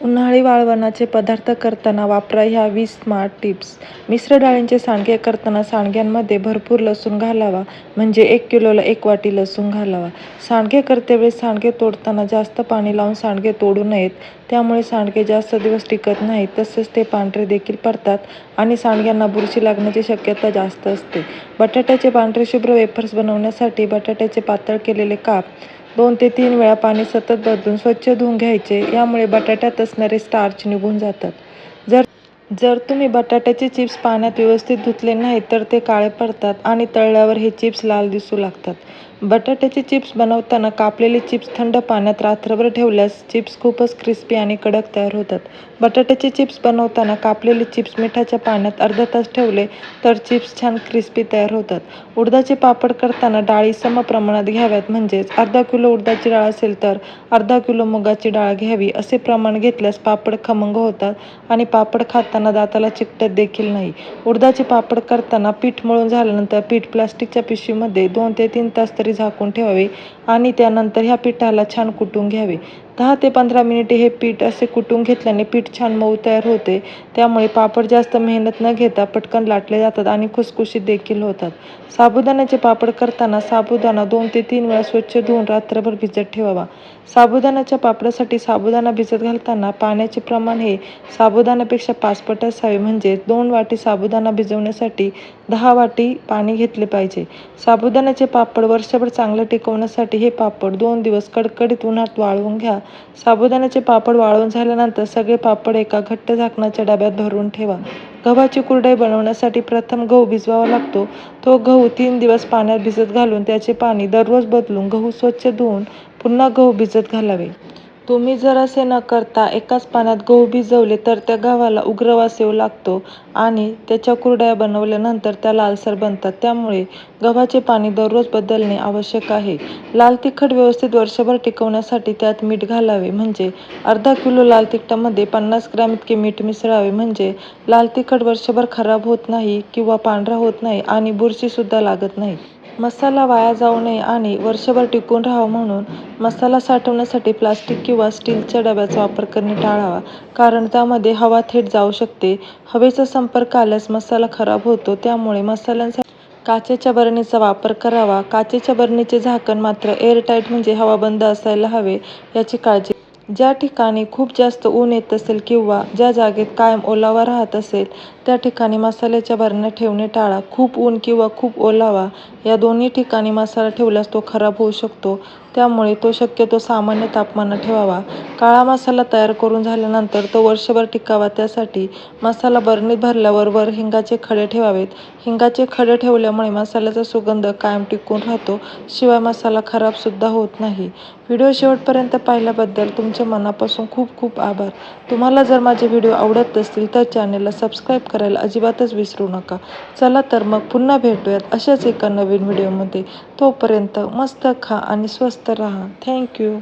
उन्हाळी वाळवणाचे पदार्थ करताना वापरा ह्या वीस स्मार्ट टिप्स. मिश्र डाळींचे सांडगे करताना सांडग्यांमध्ये भरपूर लसूण घालावा म्हणजे एक किलोला एक वाटी लसूण घालावा. सांडगे करतेवेळी सांडगे तोडताना जास्त पाणी लावून सांडगे तोडू नयेत त्यामुळे सांडगे जास्त दिवस टिकत नाहीत तसेच ते पांढरे देखील पडतात आणि सांडग्यांना बुरशी लागण्याची शक्यता जास्त असते. बटाट्याचे पांढरे शुभ्र वेफर्स बनवण्यासाठी बटाट्याचे पातळ केलेले काप दोन ते तीन वेळा पाणी सतत बदलून स्वच्छ धुवून घ्यायचे यामुळे बटाट्यात असणारे स्टार्च निघून जातात. जर जर तुम्ही बटाट्याचे चिप्स पाण्यात व्यवस्थित धुतले नाही तर ते काळे पडतात आणि तळल्यावर हे चिप्स लाल दिसू लागतात. बटाट्याचे चिप्स बनवताना कापलेले चिप्स थंड पाण्यात रात्रभर ठेवल्यास चिप्स खूपच क्रिस्पी आणि कडक तयार होतात. बटाट्याचे चिप्स बनवताना कापलेले चिप्स मिठाच्या पाण्यात अर्धा तास ठेवले तर चिप्स छान क्रिस्पी तयार होतात. उडदाचे पापड करताना डाळी सम प्रमाणात घ्याव्यात म्हणजेच अर्धा किलो उडदाची डाळ असेल तर अर्धा किलो मुगाची डाळ घ्यावी असे प्रमाण घेतल्यास पापड खमंग होतात आणि पापड खाताना दाताला चिकटत देखील नाही. उडदाचे पापड करताना पीठ मळून झाल्यानंतर पीठ प्लास्टिकच्या पिशवीमध्ये दोन ते तीन तास तरी झाकून ठेवावे आणि त्यानंतर ह्या पिठाला छान कुटून घ्यावे. दहा ते पंधरा मिनिटे हे पीठ असे कुटून घेतल्याने पीठ छान मऊ तयार होते. त्यामुळे पापड जास्त मेहनत न घेता पटकन लाटले जातात आणि खुसखुशीत देखील होतात. साबुदाण्याचे पापड करताना साबुदाणा दोन ते तीन वेळा स्वच्छ धुवून रात्रभर भिजत ठेवावा. साबुदाण्याच्या पापडासाठी साबुदाणा भिजत घालताना पाण्याचे प्रमाण हे साबुदाण्यापेक्षा पाच पट असावे. म्हणजे दोन वाटी साबुदाणा भिजवण्यासाठी दहा वाटी पाणी घेतले पाहिजे. साबुदाण्याचे पापड वर्षभर चांगलं टिकवण्यासाठी हे पापड दोन दिवस कडकडीत उन्हात वाळवून घ्या. साबुदाण्याचे पापड वाळवून झाल्यानंतर सगळे पापड एका घट्ट झाकणाच्या डब्यात भरून ठेवा. गव्हाची कुरडई बनवण्यासाठी प्रथम गहू भिजवावा लागतो. तो गहू तीन दिवस पाण्यात भिजत घालून त्याचे पाणी दररोज बदलून गहू स्वच्छ धुवून पुन्हा गहू भिजत घालावे. तुम्ही जर असे न करता एकाच पाण्यात गहू भिजवले तर त्या गव्हाला उग्र वास येऊ लागतो आणि त्याच्या कुरड्या बनवल्यानंतर त्या लालसर बनतात. त्यामुळे गव्हाचे पाणी दररोज बदलणे आवश्यक आहे. लाल तिखट व्यवस्थित वर्षभर टिकवण्यासाठी त्यात मीठ घालावे. म्हणजे अर्धा किलो लाल तिखटामध्ये पन्नास ग्रॅम इतके मीठ मिसळावे. म्हणजे लाल तिखट वर्षभर खराब होत नाही किंवा पांढरा होत नाही आणि बुरशीसुद्धा लागत नाही. मसाला वाया जाऊ नये आणि वर्षभर टिकून राहावा म्हणून मसाला साठवण्यासाठी प्लास्टिक किंवा स्टीलच्या डब्याचा वापर करणे टाळावा. कारण त्यामध्ये हवा थेट जाऊ शकते. हवेचा संपर्क आल्यास मसाला खराब होतो. त्यामुळे मसाल्यांसाठी काचेच्या बरणीचा वापर करावा. काचेच्या बरणीचे झाकण मात्र एअरटाईट म्हणजे हवा बंद असायला हवे याची काळजी ज्या ठिकाणी खूप जास्त ऊन येत असेल किंवा ज्या जागेत कायम ओलावा राहत असेल त्या ठिकाणी मसाल्याच्या बरण्या ठेवणे टाळा. खूप ऊन किंवा खूप ओलावा या दोन्ही ठिकाणी मसाला ठेवल्यास तो खराब होऊ शकतो. त्यामुळे तो शक्यतो सामान्य तापमानात ठेवावा. काळा मसाला तयार करून झाल्यानंतर तो वर्षभर टिकावा. त्यासाठी मसाला बरणीत भरल्यावर वर हिंगाचे खडे ठेवावेत. हिंगाचे खडे ठेवल्यामुळे मसाल्याचा सुगंध कायम टिकून राहतो. शिवाय मसाला खराबसुद्धा होत नाही. व्हिडिओ शेवटपर्यंत पाहिल्याबद्दल तुमचे मनापासून खूप खूप आभार. तुम्हाला जर माझे व्हिडिओ आवडत असतील तर चॅनलला सबस्क्राईब करायला अजिबातच विसरू नका. चला तर मग पुन्हा भेटूयात अशाच एका नवीन व्हिडिओमध्ये. तोपर्यंत मस्त खा आणि स्वस्त राहा. थँक्यू.